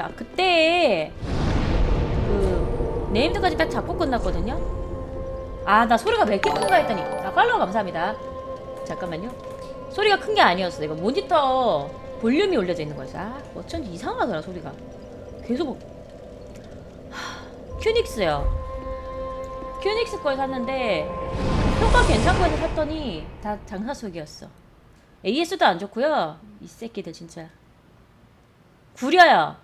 자 그때 그 네임드까지 딱 잡고 끝났거든요. 아 나 소리가 몇 개 큰가 했더니 아 팔로우 감사합니다. 잠깐만요. 소리가 큰 게 아니었어. 이거 모니터 볼륨이 올려져 있는 거였어. 아 어쩐지 이상하더라 소리가. 계속 하, 큐닉스요. 큐닉스 걸 샀는데 효과 괜찮고 해서 샀더니 다 장사 속이었어. AS도 안 좋고요. 이 새끼들 진짜. 구려요.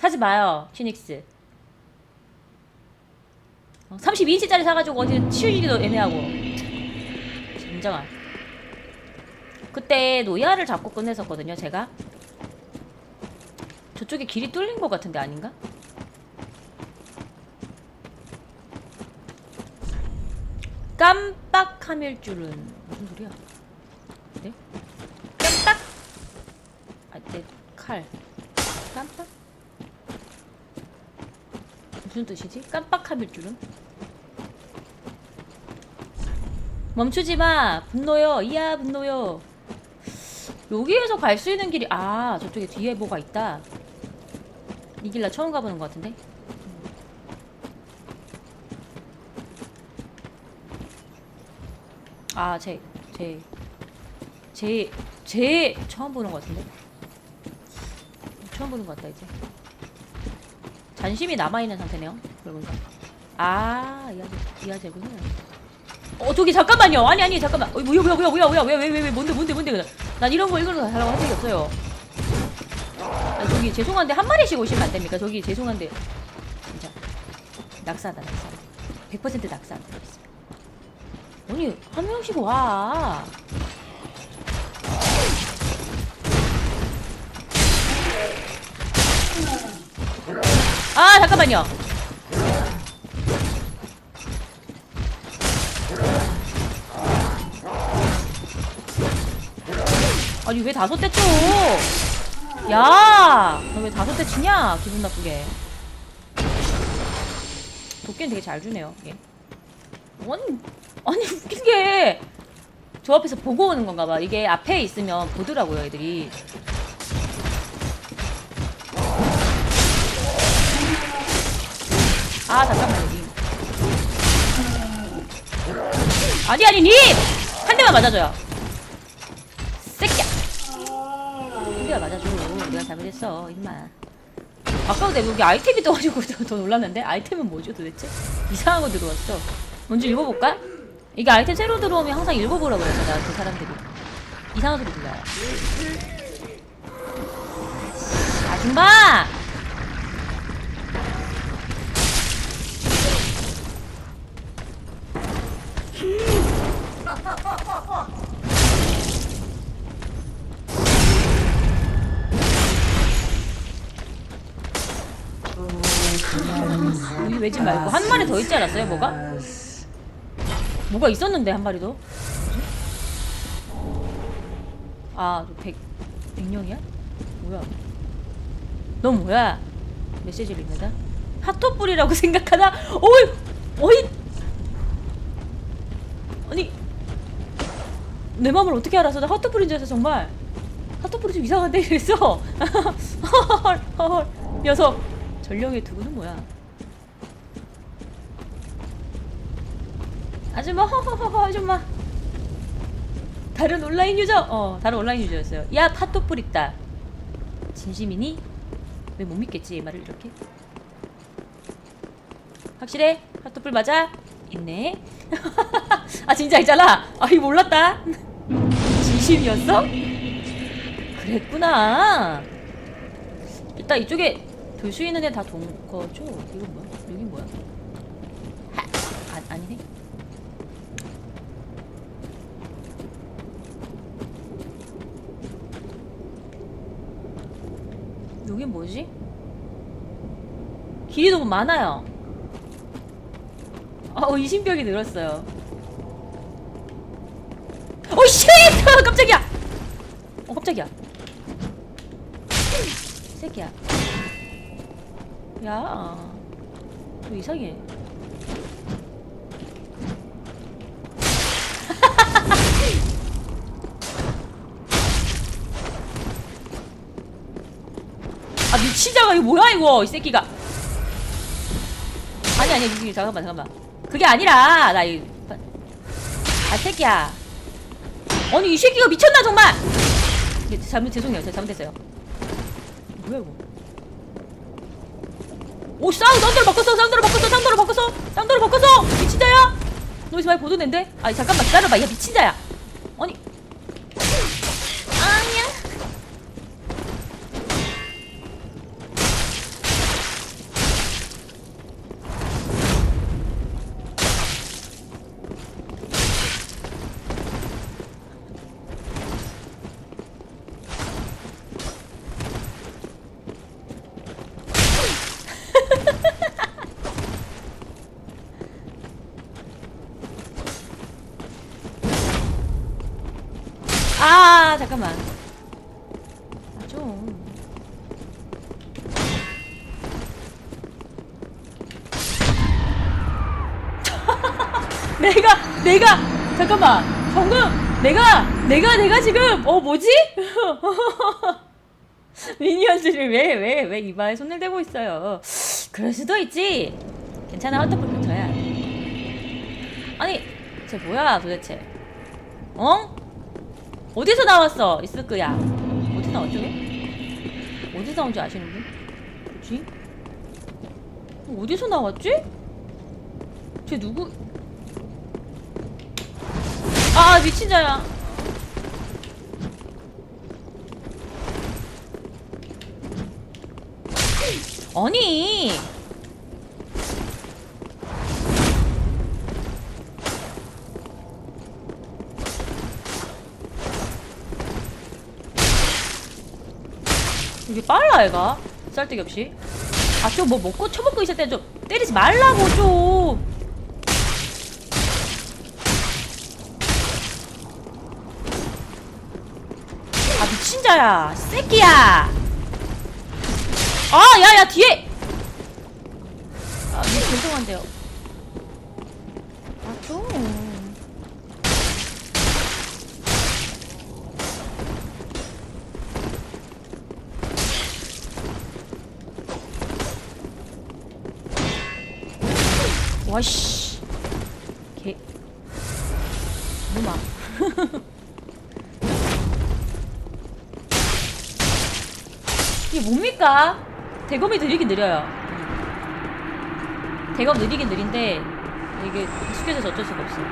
사지 마요, 큐닉스. 32인치짜리 사가지고 어디 치우기도 애매하고. 진정한. 그때 노야를 잡고 끝냈었거든요, 제가. 저쪽에 길이 뚫린 것 같은데 아닌가? 깜빡함일 줄은 무슨 소리야? 네? 깜빡! 아, 내 칼. 깜빡? 무슨 뜻이지? 깜빡함일 줄은? 멈추지 마! 분노요! 이야, 분노요! 여기에서 갈 수 있는 길이, 아, 저쪽에 뒤에 뭐가 있다. 이 길 나 처음 가보는 것 같은데? 아, 제, 제, 제, 제 처음 보는 것 같은데? 처음 보는 것 같다, 이제. 잔심이 남아있는 상태네요. 그러고 보니까. 아, 이 아재, 이 아재구나. 어, 저기, 잠깐만요. 아니, 아니, 잠깐만. 어, 뭐야, 뭐야, 뭐야, 뭐야, 뭐야, 왜, 왜, 왜, 왜, 뭔데, 뭔데, 뭔데. 난 이런 거, 거 달라고 한 적이 없어요. 아, 저기, 죄송한데, 한 마리씩 오시면 안 됩니까? 저기, 죄송한데. 진짜. 낙사다, 낙사. 100% 낙사다. 아니, 한 명씩 와. 아, 잠깐만요. 아니, 왜 다섯 대 쳐? 야! 너 왜 다섯 대 치냐? 기분 나쁘게. 도끼는 되게 잘 주네요, 얘. 아니, 아니, 웃긴 게. 저 앞에서 보고 오는 건가 봐. 이게 앞에 있으면 보더라고요, 애들이. 아, 잠깐만요, 님. 아니, 아니, 님! 한 대만 맞아줘요. 새끼야! 한 대만 맞아줘. 내가 잘못했어, 임마. 아까 내가 여기 아이템이 떠가지고 더- 더 놀랐는데? 아이템은 뭐죠, 도대체? 이상한 거 들어왔어. 먼저 읽어볼까? 이게 아이템 새로 들어오면 항상 읽어보라고 그러잖아, 그 사람들이. 이상한 소리 들려요. 아줌마! 외지 말고 한 마리 더 있지 않았어요, 뭐가? 뭐가 있었는데 한 마리 더? 아, 저 백, 백령이야? 뭐야? 너 뭐야? 메시지를 읽는다? 핫토불이라고 생각하나? 어이! 어이! 아니, 내 마음을 어떻게 알았어? 나 핫토불인 줄 알았어, 정말. 핫토불이 좀 이상한데? 이랬어. 헐, 헐, 녀석. 전령의 두구는 뭐야? 아줌마, 허허허허, 아줌마. 다른 온라인 유저? 어, 다른 온라인 유저였어요. 야, 핫도불 있다. 진심이니? 왜 못 믿겠지, 이 말을 이렇게? 확실해? 핫도불 맞아? 있네. 아, 진짜 있잖아. 아, 이 몰랐다. 진심이었어? 그랬구나. 일단 이쪽에 돌수 있는 애다 동거죠? 이건 뭐야? 여긴 뭐야? 하! 아, 아니네. 여긴 뭐지? 길이 너무 많아요. 아, 어, 이신벽이 늘었어요. 오, 쉣! 깜짝이야! 어, 깜짝이야. 새끼야. 야, 너 이상해. 아, 미친 자가 이거 뭐야 이거 이 새끼가. 아니 아니 미친 잠깐만 잠깐만. 그게 아니라 나 이 아 새끼야. 아니 이 새끼가 미쳤나 정말! 네, 잘못 죄송해요. 제가 잘못했어요. 뭐야 이거? 오 싸우 쌍도로 바꿨어 쌍도로 바꿨어 쌍도로 바꿨어! 쌍도로 바꿨어! 미친 자야! 너 이제 많이 보도낸데 아니 잠깐만 기다려봐. 야 미친 자야 잠깐만. 아 좀 내가 내가 잠깐만. 방금 내가 내가 내가 지금 어 뭐지? 미니언들이 왜왜 왜 이마에 손을 대고 있어요? 그럴 수도 있지. 괜찮아 헛떡불 저야 아니 쟤 뭐야 도대체? 어? 어디서 나왔어? 이스크야. 어디서 나왔죠? 걔? 어디서 나온지 아시는 분? 뭐지? 어디서 나왔지? 쟤 누구? 아 미친 자야. 아니 이게 빨라 애가 쌀데기 없이 아 좀 뭐 먹고 처먹고 있을 때 좀 때리지 말라고 좀 아, 미친 자야. 새끼야. 아, 야, 야, 뒤에. 아, 미 죄송한데요. 아, 좀. 와씨. 개. 누마. 이게 뭡니까? 대검이 느리긴 느려요. 대검 느리긴 느린데 이게 익숙해져서 어쩔 수가 없어요.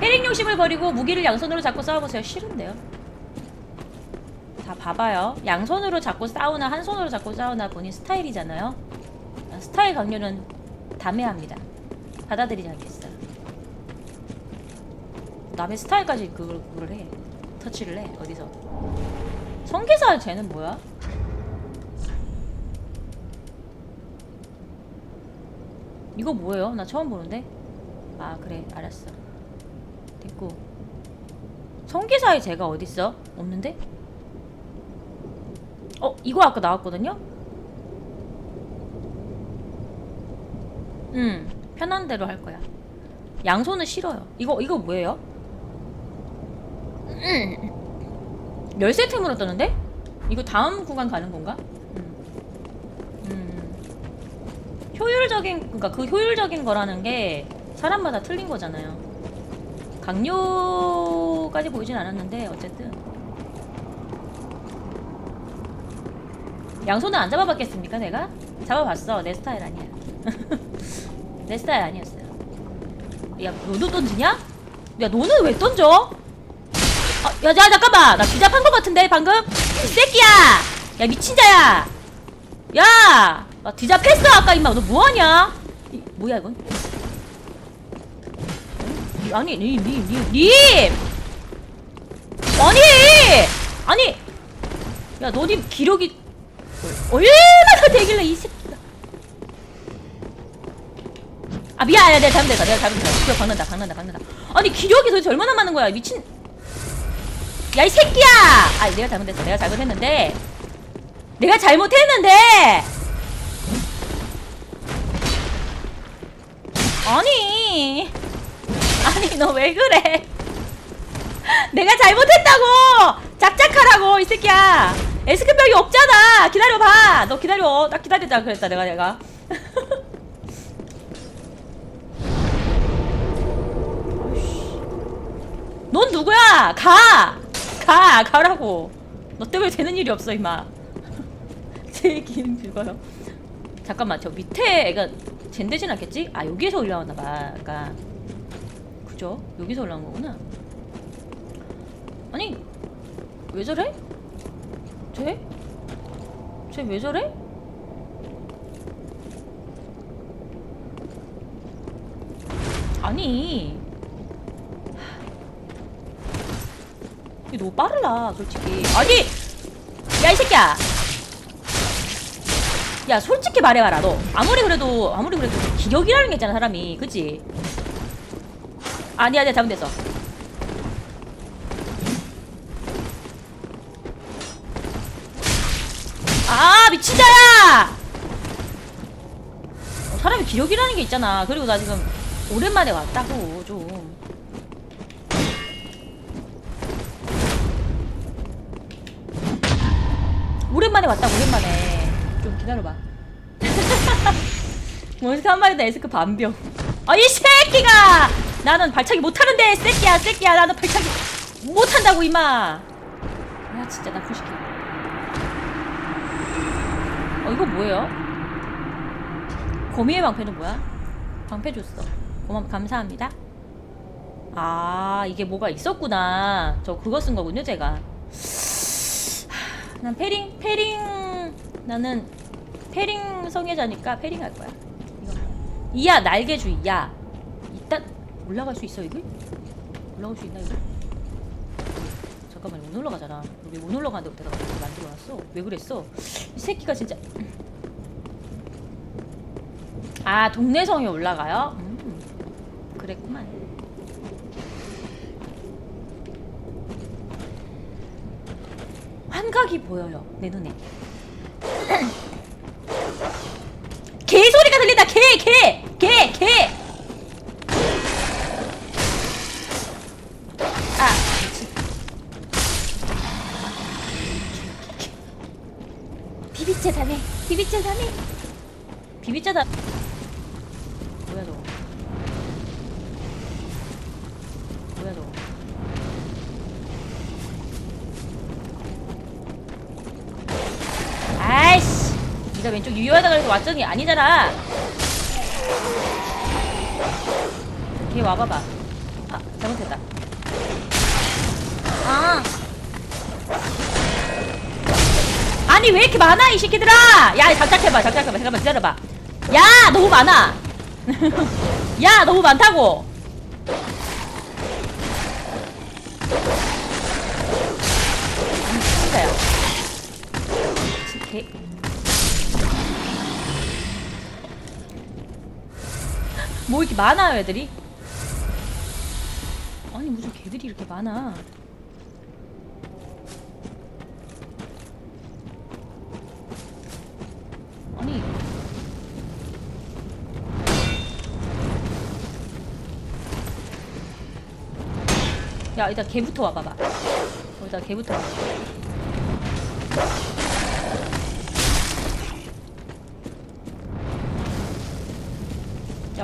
해링 욕심을 버리고 무기를 양손으로 잡고 싸워보세요. 싫은데요? 다 봐봐요. 양손으로 잡고 싸우나 한 손으로 잡고 싸우나 본인 스타일이잖아요. 스타일 강요는 담해합니다. 받아들이지 않겠어요. 남의 스타일까지 그걸, 그걸 해. 터치를 해. 어디서. 성기사 쟤는 뭐야? 이거 뭐예요? 나 처음 보는데? 아 그래 알았어 됐고 성기사의 쟤가 어딨어? 없는데? 어 이거 아까 나왔거든요? 음 편한 대로 할 거야 양손은 싫어요 이거 이거 뭐예요? 음. 열쇠 템으로 뜨는데? 이거 다음 구간 가는 건가? 음. 음. 효율적인 그러니까 그 효율적인 거라는 게 사람마다 틀린 거잖아요. 강요까지 보이진 않았는데 어쨌든 양손은 안 잡아봤겠습니까 내가? 잡아봤어 내 스타일 아니야. 내 스타일 아니었어요. 야 너도 던지냐? 야 너는 왜 던져? 아, 야, 야, 잠깐만. 나 뒤잡한 것 같은데, 방금? 이 새끼야! 야, 미친 자야! 야! 나 뒤잡했어, 아까 임마. 너 뭐하냐? 이, 뭐야, 이건? 이, 아니, 님, 님, 님, 님! 아니! 아니! 야, 너님 기력이 얼마나 되길래, 이 새끼가. 아, 미안, 야, 내가 잘못했어. 내가 잘못했어. 기억 박는다, 박는다, 박는다. 아니, 기력이 도대체 얼마나 많은 거야, 미친. 야 이 새끼야! 아 내가 잘못했어. 내가 잘못했는데 내가 잘못했는데 아니 아니 너 왜 그래? 내가 잘못했다고 짝짝하라고 이 새끼야. 에스크병이 없잖아 기다려봐 너 기다려 딱 기다리자 그랬다 내가 내가 넌 누구야 가! 가! 가라고 너 때문에 되는 일이 없어 임마 제 얘기는 그거요 잠깐만 저 밑에 애가 젠되진 않겠지? 아 여기에서 올라왔나봐 아까 그죠? 여기서 올라온 거구나 아니 왜 저래? 쟤? 쟤 왜 저래? 아니 이게 너무 빠르다 솔직히. 아니! 야 이 새끼야! 야 솔직히 말해봐라 너. 아무리 그래도 아무리 그래도 기력이라는 게 있잖아 사람이. 그치? 아니야 내가 잘못했어. 아 미친자야! 어, 사람이 기력이라는 게 있잖아. 그리고 나 지금 오랜만에 왔다고 좀 오랜만에 왔다고 오랜만에. 좀 기다려봐. 몬스터 한 마리다 에스크 반병. 아 이 새끼가! 나는 발차기 못하는데 새끼야 새끼야. 나는 발차기 못한다고 임마. 아 진짜 새끼 어 이거 뭐예요? 거미의 방패는 뭐야? 방패 줬어. 고맙 감사합니다. 아 이게 뭐가 있었구나. 저 그거 쓴 거군요 제가. 하, 난 페링 페링 나는 페링 성애자니까 페링 할 거야. 이거. 이야 날개주의야 일단 올라갈 수 있어 이거? 올라갈 수 있나 이거? 잠깐만 못 올라가잖아. 왜 못 올라가는데 내가 만들어놨어. 왜 그랬어? 이 새끼가 진짜. 아 동네 성에 올라가요? 음, 그랬구만 환각이 보여요 내 눈에. 개 소리가 들린다 개 개 개개. 아 미친. 비비짜 다네 비비짜 다네 비비짜다 왼쪽 유효하다 그래서 왔더니 아니잖아. 걔 와봐봐. 아 잘못했다. 아. 아니 왜 이렇게 많아 이 새끼들아? 야 장착해봐 장착해봐. 잠깐만 기다려봐. 야 너무 많아. 야 너무 많다고 뭐 이렇게 많아요 애들이? 아니 무슨 개들이 이렇게 많아? 아니. 야 일단 개부터 와봐봐. 어, 일단 개부터 와봐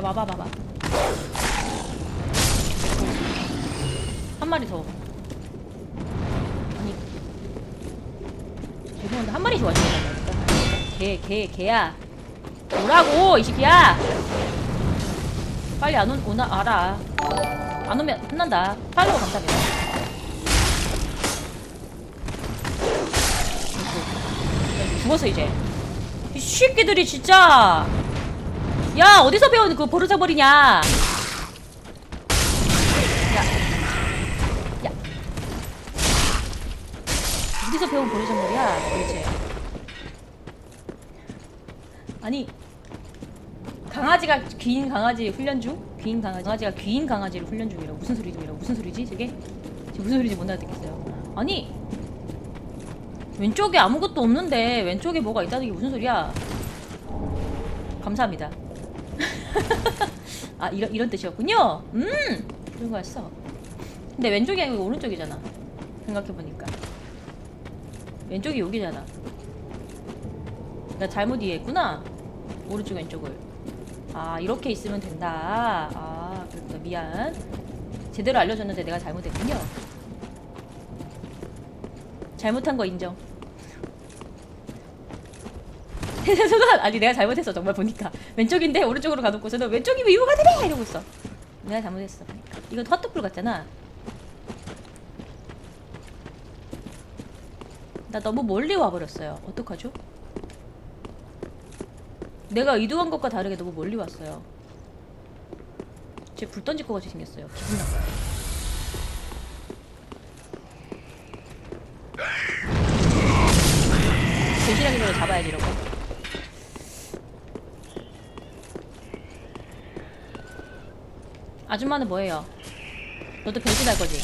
와봐 봐봐 한 마리 더 아니 죄송한데 한 마리씩 와줘야 된다니까 개, 개, 개야. 오라고, 이 새끼야! 빨리 안 오, 오나, 알아. 안 오면 혼난다. 팔로우 감사합니다. 죽었어, 이제. 이 새끼들이 진짜! 야, 어디서 배운 그 버르장머리냐! 야. 야. 어디서 배운 버르장머리야, 도대체. 아니 강아지가 귀인 강아지 훈련 중? 귀인 강아지 강아지가 귀인 강아지를 훈련 중이라 무슨 소리지 이라 무슨 소리지 저게? 무슨 소리인지 못 알아듣겠어요 아니 왼쪽에 아무것도 없는데 왼쪽에 뭐가 있다는 게 무슨 소리야 감사합니다 아 이런 이런 뜻이었군요 음 그런 거였어 근데 왼쪽이 아니고 오른쪽이잖아 생각해 보니까 왼쪽이 여기잖아. 나 잘못 이해했구나. 오른쪽 왼쪽을. 아 이렇게 있으면 된다. 아 그렇구나. 미안. 제대로 알려줬는데 내가 잘못했군요. 잘못한 거 인정. 순간 아니 내가 잘못했어 정말 보니까 왼쪽인데 오른쪽으로 가놓고서는 왼쪽이면 이유가 되네 이러고 있어. 내가 잘못했어. 이건 헛떡불 같잖아. 나 너무 멀리 와버렸어요. 어떡하죠? 내가 의도한 것과 다르게 너무 멀리 왔어요. 쟤 불 던질 것 같이 생겼어요. 기분 나빠요. 전에 잡아야지 이러고. 아줌마는 뭐예요? 너도 변신할 거지?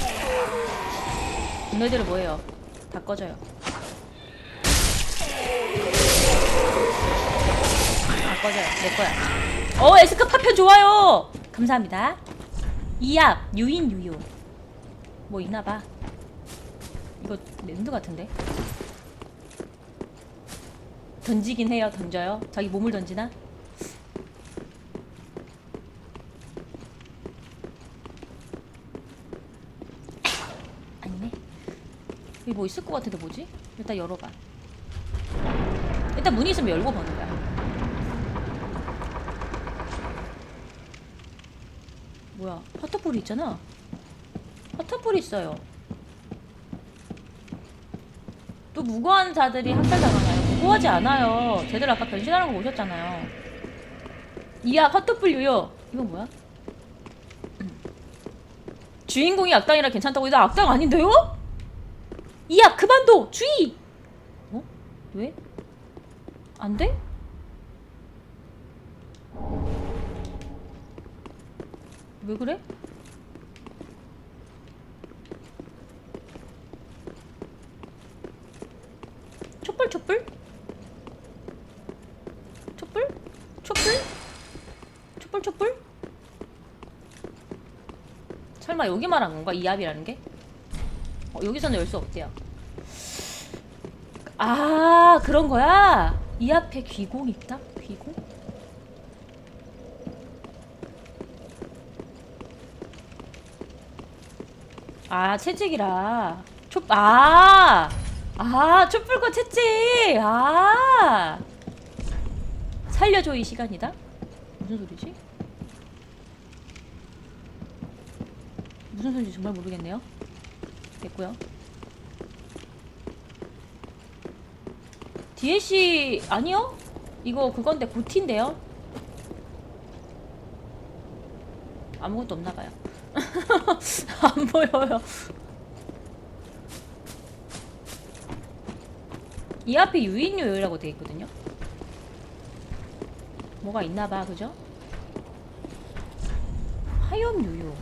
너희들은 뭐예요? 다 꺼져요. 다 꺼져요. 내 거야. 어, 에스카 파편 좋아요. 감사합니다. 이압 유인 유효. 뭐 있나 봐. 이거 랜드 같은데. 던지긴 해요. 던져요. 자기 몸을 던지나? 아니네. 여기 뭐 있을 것 같은데 뭐지? 일단 열어봐. 일단 문이 있으면 열고 보는 거야. 뭐야? 파터폴이 있잖아. 파터폴이 있어요. 또 무고한 자들이 학살당하나요? 무고하지 않아요. 쟤들 아까 변신하는 거 보셨잖아요. 이야, 파터폴 유효. 이건 뭐야? 주인공이 악당이라 괜찮다고 이거 악당 아닌데요? 이야, 그만둬! 주의! 어? 왜? 안 돼? 왜 그래? 촛불 촛불? 촛불? 촛불? 촛불 촛불? 설마 여기 말한 건가? 이 압이라는 게? 어, 여기서는 열 수 없대요. 아 그런 거야? 이 앞에 귀공 있다? 귀공? 아 채찍이라 촛 아! 아 촛불과 채찍 아 살려줘 이 시간이다 무슨 소리지? 무슨 소리인지 정말 모르겠네요 됐고요 DLC 아니요? 이거 그건데 고티인데요? 아무것도 없나봐요 안 보여요 이 앞에 유인요요라고 돼 있거든요 뭐가 있나봐 그죠? 화염요요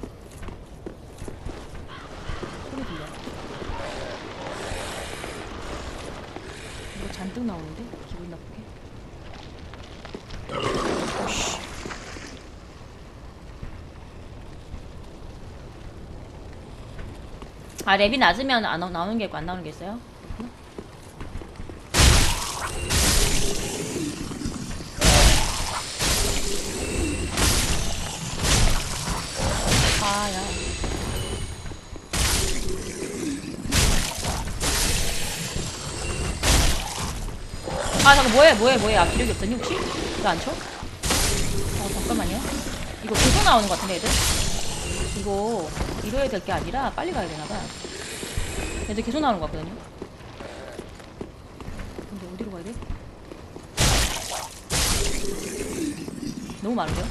소리 들려 이거 잔뜩 나오는데? 기분 나쁘게 오씨. 아 랩이 낮으면 안 나- 나오는 게 있고 안 나오는 게 있어요? 아, 야. 아, 잠깐, 뭐해, 뭐해, 뭐해. 아, 기력이 없더니, 혹시? 이거 안 쳐? 어, 잠깐만요. 이거 계속 나오는 것 같은데, 애들? 이거, 이뤄야 될 게 아니라, 빨리 가야 되나 봐. 애들 계속 나오는 것 같거든요. 근데 어디로 가야 돼? 너무 많은데요?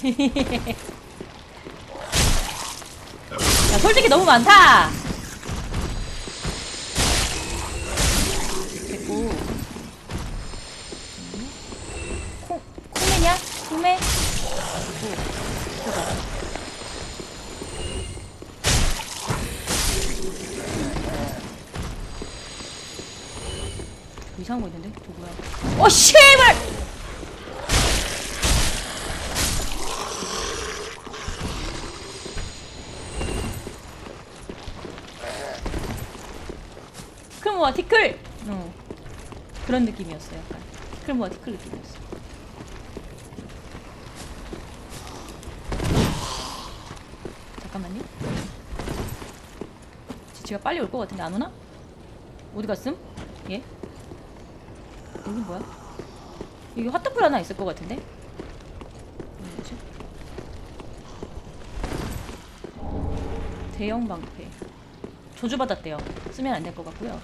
야, 솔직히 너무 많다! 구매냐? 구매? 이상한 거 있는데? 누구야? 어, 씨발! 크모와 티클! 어. 그런 느낌이었어요, 약간. 티클모와 티클 느낌이었어. 지치가 빨리 올 것 같은데 안 오나? 어디 갔음? 얘? 여기 뭐야? 여기 화트풀 하나 있을 것 같은데? 뭐지? 대형 방패 저주받았대요 쓰면 안 될 것 같고요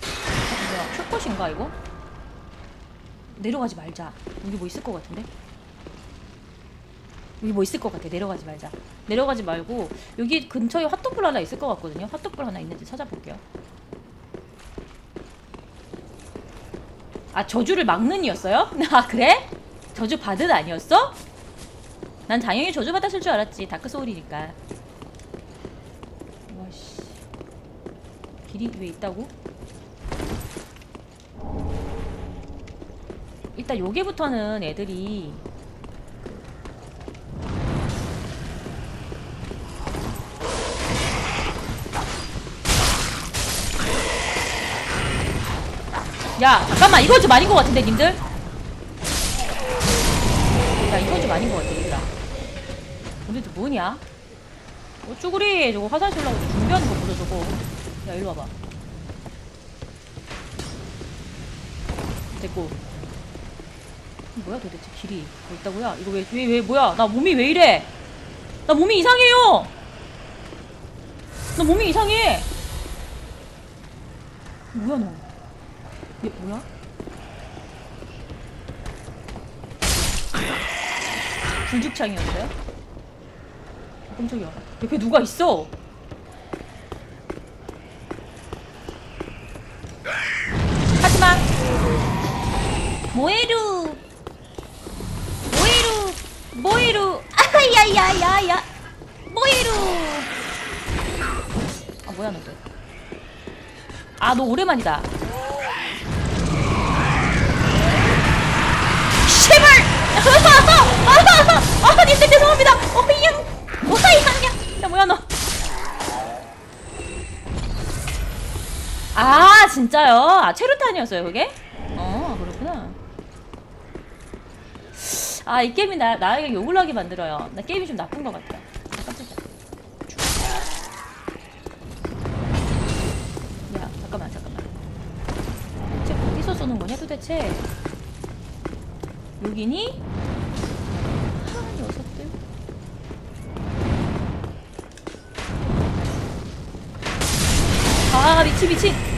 뭐야 숏컷인가 이거? 내려가지 말자 여기 뭐 있을 것 같은데? 여기 뭐 있을 것 같아 내려가지 말자 내려가지 말고 여기 근처에 핫도글 하나 있을 것 같거든요 핫도글 하나 있는지 찾아볼게요 아 저주를 막는 이였어요? 아 그래? 저주 받은 아니었어? 난 당연히 저주 받았을 줄 알았지 다크 소울이니까 와씨 길이 왜 있다고? 일단 여기부터는 애들이 야 잠깐만. 이건 좀 아닌 것 같은데 님들? 야 이건 좀 아닌 것 같아 얘들아. 근데 저 뭐냐? 어 쭈구리 저거 화살 쏠라고 준비하는 거 보자 저거. 야 일로 와봐. 됐고 뭐야 도대체 길이 뭐 있다고요? 이거 왜 왜 왜 뭐야 나 몸이 왜 이래 나 몸이 이상해요 나 몸이 이상해 뭐야 너 얘 뭐야? 불죽창이었어요? 어, 깜짝이야. 옆에 누가 있어? 하지마. 모에루. 모에루. 아야야야야. 모에루. 아 뭐야 너? 아너 오랜만이다. 제발! 아, 님들 죄송합니다. 어, 이양, 어, 이양이야. 야, 뭐야 너? 아, 진짜요? 아, 체루탄이었어요, 그게? 어, 그렇구나. 아, 이 게임이 나, 나에게 욕을 하게 만들어요. 나 게임이 좀 나쁜 것 같아요. 아, 깜짝이야. 야, 잠깐만, 잠깐만. 대체 어디서 쏘는 거냐, 도대체? 여기니? 하, 녀석들. 아, 미친, 미친.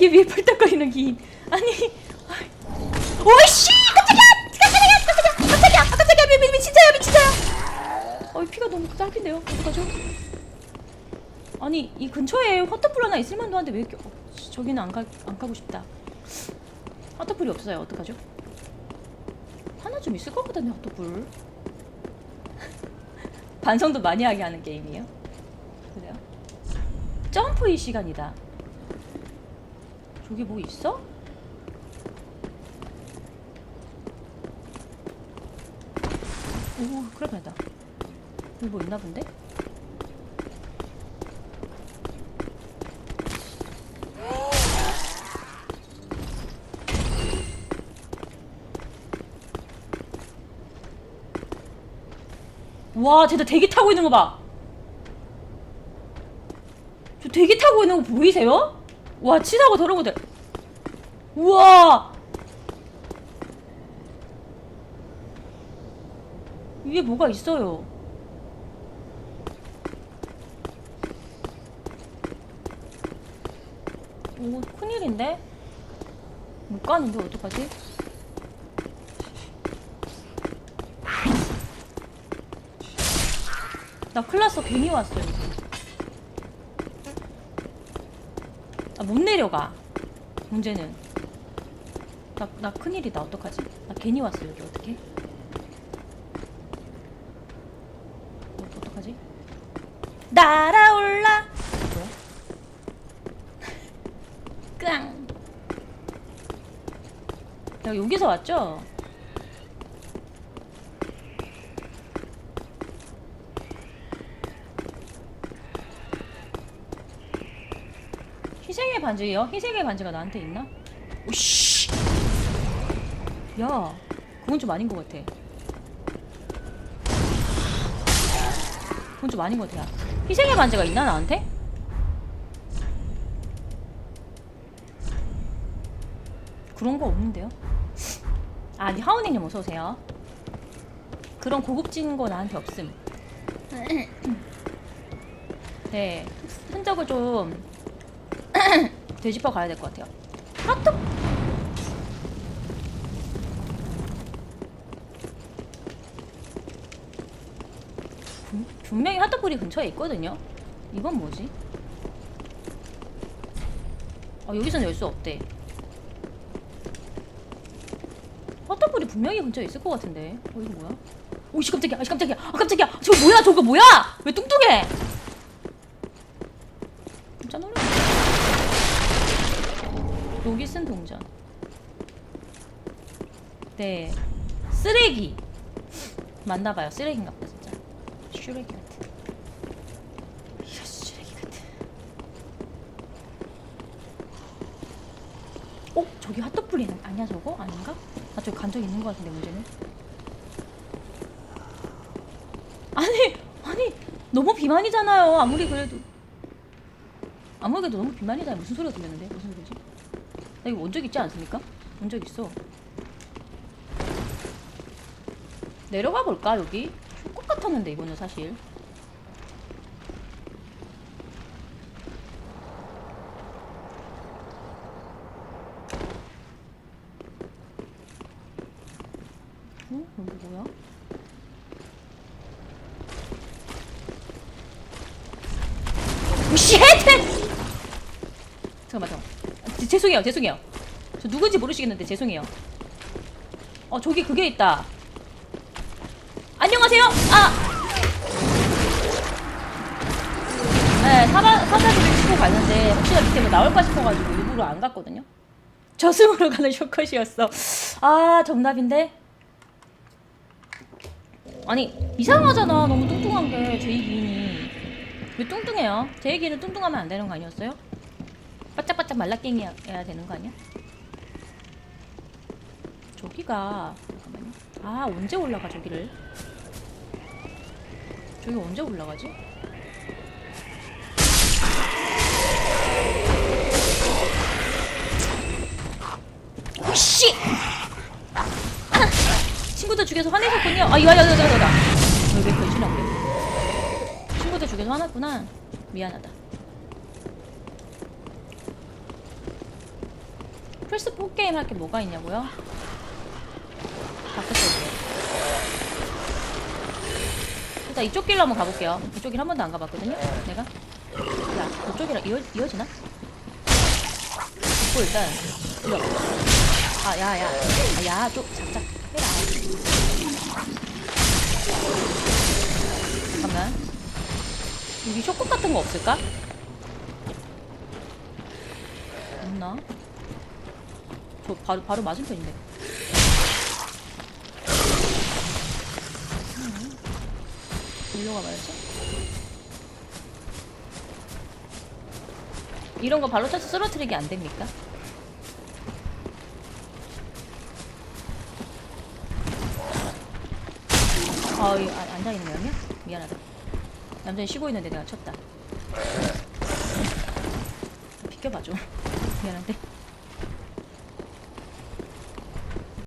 살기 위해 펄떡거리는 긴. 아니. 오이씨! 깜짝이야! 깜짝이야! 깜짝이야! 깜짝이야! 아, 깜짝이야! 미, 미, 미친자야! 미친자야! 어이, 피가 너무 짧긴데요? 어떡하죠? 아니, 이 근처에 화터풀 하나 있을 만도 한데 왜 이렇게. 어, 저기는 안, 가, 안 가고 싶다. 화터풀이 없어요. 어떡하죠? 하나 좀 있을 것 같은데 핫도불 반성도 많이 하게 하는 게임이에요 그래요? 점프의 시간이다 저기 뭐 있어? 오 그래 보다 여기 뭐 있나 본데? 와, 쟤들 대기 타고 있는 거 봐. 저 대기 타고 있는 거 보이세요? 와 치사하고 더러운 것들 우와 위에 뭐가 있어요 오 큰일인데? 못 가는데 어떡하지? 나 클라스 괜히 왔어요 기. 아, 못 내려가. 문제는. 나, 나 큰일이다. 어떡하지? 나 괜히 왔어, 여기. 어떡해? 어, 어떡하지? 날아올라! 뭐야? 깡! 야, 여기서 왔죠? 희생의 반지요? 희생의 반지가 나한테 있나? 오씨! 야, 그건 좀 아닌 것 같아. 그건 좀 아닌 것 같아. 야. 희생의 반지가 있나 나한테? 그런 거 없는데요? 아, 니 하우닝님 어서 오세요. 그런 고급진 거 나한테 없음. 네, 흔적을 좀 되짚어 가야 될 것 같아요. 하트. 분- 분명히 하트풀이 근처에 있거든요. 이건 뭐지? 아 여기서는 열 수 없대. 하트풀이 분명히 근처에 있을 것 같은데. 어 이거 뭐야? 오씨 깜짝이야. 아씨 깜짝이야. 아 깜짝이야. 저거 뭐야? 저거 뭐야? 왜 뚱뚱해? 진짜 놀라. 쓴 동전. 네. 쓰레기. 맞나봐요. 쓰레기인가 보다, 진짜. 쓰레기 같은. 이거 쓰레기 같은. 어? 저기 핫도플리 아니야, 저거? 아닌가? 나 저기 간 적 있는 것 같은데, 문제는. 아니, 아니, 너무 비만이잖아요. 아무리 그래도. 아무리 그래도 너무 비만이잖아요. 무슨 소리가 들렸는데? 무슨 소리 이거 온적 있지 않습니까? 온 적 있어. 내려가 볼까 여기? 것 같았는데 이거는 사실. 어? 여기 뭐야? 오씨! 잠깐만 잠깐만. 아, 죄송해요 죄송해요. 저 누군지 모르시겠는데 죄송해요. 어 저기 그게 있다. 안녕하세요. 아. 네 사바 사자들을 치고 갔는데 혹시나 밑에 뭐 나올까 싶어가지고 일부러 안 갔거든요. 저승으로 가는 쇼컷이었어. 아 정답인데. 아니 이상하잖아 너무 뚱뚱한 게 제이기인이 왜 뚱뚱해요? 제이기는 뚱뚱하면 안 되는 거 아니었어요? 바짝바짝 말라깽이야 되는 거 아니야? 저기가 잠깐만요. 아 언제 올라가 저기를? 저기 언제 올라가지? 씨! 친구들 죽여서 화내셨군요. 아 이거 야야야야야. 왜왜 변신한데? 친구들 죽여서 화났구나. 미안하다. 플스 4 게임 할 게 뭐가 있냐고요? 바꿨어요. 일단 이쪽 길로 한번 가볼게요. 이쪽 길 한 번도 안 가봤거든요. 내가. 야, 그쪽이랑 이어, 이어지나? 있고 일단 이거. 아, 야, 야, 아, 야, 좀 작작 해라. 잠깐만. 여기 쇼크 같은 거 없을까? 없나? 저 바로 바로 맞은편인데. 음. 일로 가봐야지. 이런 거 발로 차서 쓰러뜨리기 안 됩니까? 아, 이 아, 앉아 있는 거였냐? 미안하다. 남자는 쉬고 있는데 내가 쳤다. 비켜봐 좀. 미안한데.